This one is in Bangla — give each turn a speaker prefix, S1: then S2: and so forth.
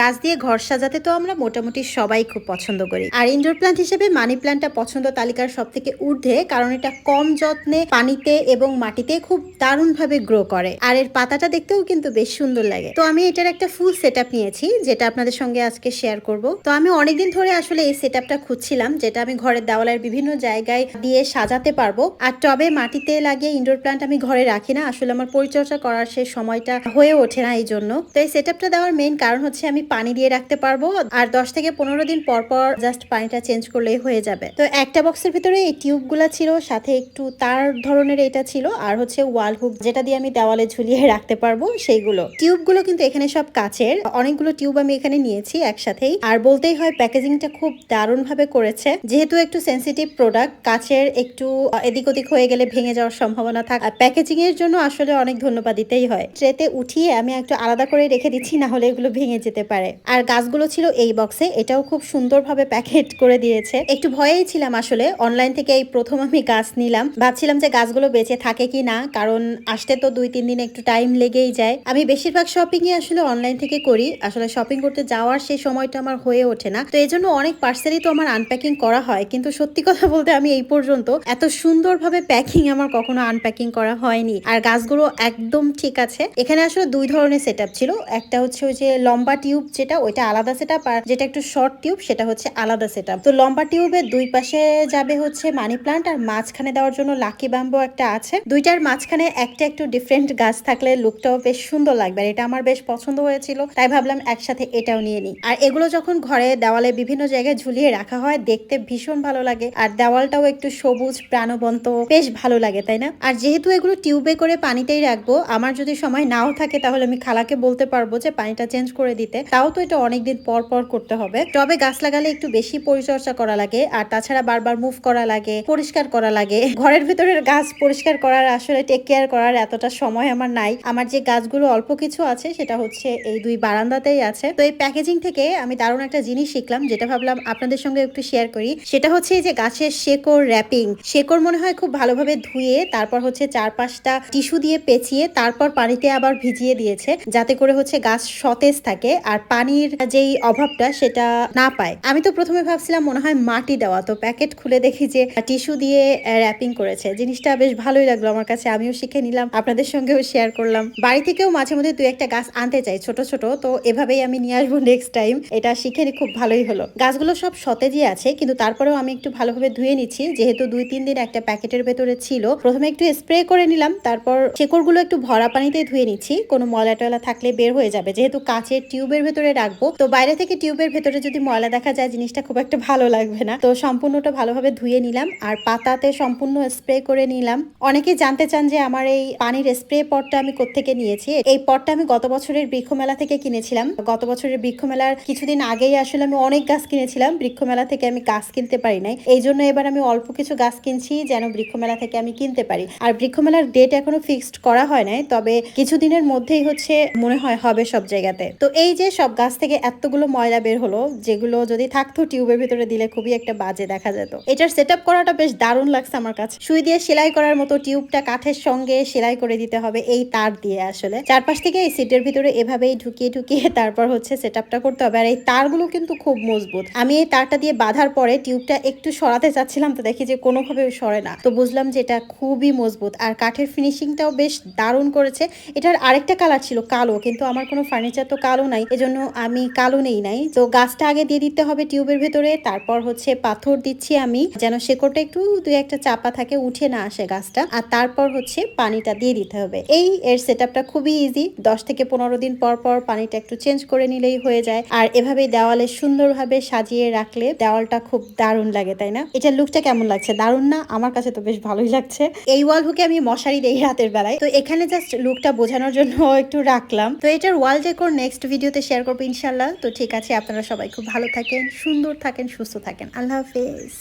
S1: গাছ দিয়ে ঘর সাজাতে তো আমরা মোটামুটি সবাই খুব পছন্দ করি। আর ইনডোর প্ল্যান্ট হিসেবে মানি প্ল্যান্টটা পছন্দ তালিকার সব থেকে ঊর্ধ্বে, কারণ এটা কম যত্নে পানিতে এবং মাটিতে খুব দারুণভাবে গ্রো করে। আর এর পাতাটা দেখতেও কিন্তু বেশ সুন্দর লাগে। তো আমি এটার একটা ফুল সেট নিয়েছি, যেটা আপনাদের সঙ্গে আজকে শেয়ার করব। তো আমি অনেকদিন ধরে আসলে এই সেট খুঁজছিলাম, যেটা আমি ঘরের দেওয়ালের বিভিন্ন জায়গায় দিয়ে সাজাতে পারব। আর টবে মাটিতে লাগিয়ে ইনডোর প্ল্যান্ট আমি ঘরে রাখি না, আসলে আমার পরিচর্যা করার সেই সময়টা হয়ে ওঠে না এই জন্য তো এই সেট দেওয়ার মেইন কারণ হচ্ছে আমি পানি দিয়ে রাখতে পারব আর দশ থেকে পনেরো দিন পর পর জাস্ট পানিটা চেঞ্জ করলেই হয়ে যাবে। তো একটা বক্সের ভিতরে এই টিউবগুলো ছিল, সাথে একটু তার ধরনের এটা ছিল, আর হচ্ছে ওয়াল হুক যেটা দিয়ে আমি দেওয়ালে ঝুলিয়ে রাখতে পারব সেইগুলো। টিউবগুলো কিন্তু এখানে সব কাচের, অনেকগুলো টিউব আমি এখানে নিয়েছি একসাথেই। আর বলতেই হয় প্যাকেজিংটা খুব দারুণ ভাবে করেছে। যেহেতু একটু সেন্সিটিভ প্রোডাক্ট কাচের একটু এদিক ওদিক হয়ে গেলে ভেঙে যাওয়ার সম্ভাবনা থাকে। আর প্যাকেজিং এর জন্য আসলে অনেক ধন্যবাদ দিতেই হয়। ট্রেতে উঠিয়ে আমি একটু আলাদা করে রেখে দিচ্ছি, না হলে এগুলো ভেঙে যেতে পারে আর গাছগুলো ছিল এই বক্সে এটাও খুব সুন্দরভাবে প্যাকেট করে দিয়েছে। একটু ভয়েই ছিলাম আসলে। অনলাইন থেকে এই প্রথম আমি গাছ নিলাম। ভাবছিলাম যে গাছগুলো বেঁচে থাকে কি না, কারণ আসতে তো দুই, তিন দিন একটু টাইম লেগেই যায়। আমি বেশিরভাগ শপিং এ আসলে অনলাইন থেকে করি। আসলে শপিং করতে যাওয়ার সেই সময়টা আমার হয়ে ওঠে না। তো এই জন্য অনেক পার্সেলই তো আমার আনপ্যাকিং করা হয়। কিন্তু সত্যি কথা বলতে আমি এই পর্যন্ত এত সুন্দরভাবে প্যাকিং আমার কখনো আনপ্যাকিং করা হয়নি। আর গাছগুলো একদম ঠিক আছে। এখানে আসলে দুই ধরনের সেট ছিল। একটা হচ্ছে ওই যে লম্বা টিউব যেটা, ওইটা আলাদা সেট আর যেটা একটু শর্ট টিউব সেটা হচ্ছে আলাদা সেট তো লম্বা টিউবের দুই পাশে যাবে হচ্ছে মানি প্লান্ট আর মাঝখানে দেওয়ার জন্য লাকি ব্যাম্বো একটা আছে। দুইটার মাঝখানে একটা একটু ডিফারেন্ট গাছ থাকলে লুকটাও বেশ সুন্দর লাগবে আর এটা আমার বেশ পছন্দ হয়েছিল, তাই ভাবলাম একসাথে এটাও নিয়ে নিই। আর এগুলো যখন ঘরে দেওয়ালে বিভিন্ন জায়গায় ঝুলিয়ে রাখা হয়, দেখতে ভীষণ ভালো লাগে। আর দেওয়ালটাও একটু সবুজ, প্রাণবন্ত, বেশ ভালো লাগে, তাই না? আর যেহেতু এগুলো টিউবে করে পানিতেই রাখব, আমার যদি সময় নাও থাকে, তাহলে আমি খালাকে বলতে পারব যে পানিটা চেঞ্জ করে দিতে। তাও তো এটা অনেকদিন পর পর করতে হবে। টবে গাছ লাগালে একটু বেশি পরিচর্যা করা লাগে, আর তাছাড়া বারবার মুভ করা লাগে, পরিষ্কার করা লাগে। ঘরের ভিতরের গাছ পরিষ্কার করার, আসলে টেক কেয়ার করার এতটা সময় আমার নাই। আমার যে গাছগুলো অল্প কিছু আছে, সেটা হচ্ছে এই দুই বারান্দাতেই আছে। তো এই প্যাকেজিং থেকে আমি দারুণ একটা জিনিস শিখলাম, যেটা ভাবলাম আপনাদের সঙ্গে একটু শেয়ার করি। সেটা হচ্ছে এই যে গাছের শেকড় র্যাপিং শেকড় মনে হয় খুব ভালোভাবে ধুয়ে, তারপর হচ্ছে চার পাঁচটা টিস্যু দিয়ে পেঁচিয়ে, তারপর পানিতে আবার ভিজিয়ে দিয়েছে, যাতে করে হচ্ছে গাছ সতেজ থাকে। আর পানির যেই অভাবটা সেটা না পায়। আমি তো প্রথমে ভাবছিলাম মনে হয় মাটি দেওয়া। তো প্যাকেট খুলে দেখি যে টিস্যু দিয়ে র্যাপিং করেছে। জিনিসটা বেশ ভালোই লাগল আমার কাছে। আমিও শিখে নিলাম, আপনাদের সঙ্গেও শেয়ার করলাম। বাড়ি থেকেও মাঝে মধ্যে দুই একটা গাছ আনতে চাই, ছোট ছোট। তো এভাবেই আমি নিয়ে আসব নেক্সট টাইম এটা শিখে খুব ভালোই হলো। গাছগুলো সব সতেজই আছে, কিন্তু তারপরেও আমি একটু ভালোভাবে ধুয়ে নিচ্ছি। যেহেতু দুই, তিন দিন একটা প্যাকেটের ভেতরে ছিল, প্রথমে একটু স্প্রে করে নিলাম। তারপর শেকড়গুলো একটু ভরা পানিতে ধুয়ে নিচ্ছি। কোনো ময়লা টয়লা থাকলে বের হয়ে যাবে। যেহেতু কাচের টিউবের ভেতরে রাখব। তো বাইরে থেকে টিউবের ভেতরে যদি ময়লা দেখা যায়, জিনিসটা খুব একটা ভালো লাগবে না। তো সম্পূর্ণটা ভালোভাবে ধুয়ে নিলাম আর পাতাতে সম্পূর্ণ স্প্রে করে নিলাম। অনেকেই জানতে চান যে আমার এই পানির স্প্রে পটটা আমি কোত্থেকে নিয়েছি। এই পটটা আমি গত বছরের বৃক্ষ মেলা থেকে কিনেছিলাম। গত বছরের বৃক্ষ মেলার কিছুদিন আগেই আসলে আমি অনেক গাছ কিনেছিলাম। বৃক্ষ মেলা থেকে আমি গাছ কিনতে পারি নাই। এই জন্য এবার আমি অল্প কিছু গাছ কিনছি যেন বৃক্ষ মেলা থেকে আমি কিনতে পারি। আর বৃক্ষ মেলার ডেট এখনও ফিক্সড করা হয় নাই, তবে কিছুদিনের মধ্যেই হচ্ছে মনে হয় হবে সব জায়গাতে। তো এই যে সব গাছ থেকে এতগুলো ময়লা বের হলো, যেগুলো যদি থাকতো টিউবের ভিতরে দিলে খুবই একটা বাজে দেখা যেত। এটার সেট করাটা বেশ দারুণ লাগছে আমার কাছে। সুই দিয়ে সেলাই করার মতো টিউবটা কাঠের সঙ্গে সেলাই করে দিতে হবে এই তার দিয়ে আসলে। চারপাশ থেকে এই সিটের ভিতরে এভাবেই ঢুকিয়ে ঢুকিয়ে তারপর হচ্ছে সেট করতে হবে। আর এই তারগুলো কিন্তু খুব মজবুত। আমি এই তারটা দিয়ে বাঁধার পরে টিউবটা একটু সরাতে চাচ্ছিলাম, তো দেখি যে কোনোভাবে সরে না। তো বুঝলাম যে এটা খুবই মজবুত। আর কাঠের ফিনিশিংটাও বেশ দারুণ করেছে। এটার আরেকটা কালার ছিল কালো, কিন্তু আমার কোনো ফার্নিচার তো কালো নাই, এজন্য আমি কালো নেই নাই। তো গাছটা আগে দিয়ে দিতে হবে টিউবের ভেতরে, তারপর হচ্ছে পাথর দিচ্ছি আমি, যেন শেকড়টা একটু দুই একটা চাপা থাকে, উঠে না আসে গাছটা। আর তারপর হচ্ছে পানিটা দিয়ে দিতে হবে। এই এর সেট খুবই ইজি দশ থেকে পনেরো দিন পর পর পানিটা একটু চেঞ্জ করে নিলেই হয়ে যায়। আর এভাবে দেওয়ালে সুন্দরভাবে সাজিয়ে রাখলে দেওয়ালটা খুব দারুণ লাগে, তাই না? এটা লুকটা কেমন লাগছে? দারুণ না? আমার কাছে তো বেশ ভালোই লাগছে। এই ওয়াল হুকে আমি মশারি দেই রাতের বেলায়। তো এখানে জাস্ট লুকটা বোঝানোর জন্য একটু রাখলাম। তো এটার ওয়াল ডেকোর নেক্সট ভিডিওতে শেয়ার করব ইনশাল্লাহ তো ঠিক আছে, আপনারা সবাই খুব ভালো থাকেন, সুন্দর থাকেন, সুস্থ থাকেন। আল্লাহ হাফেজ।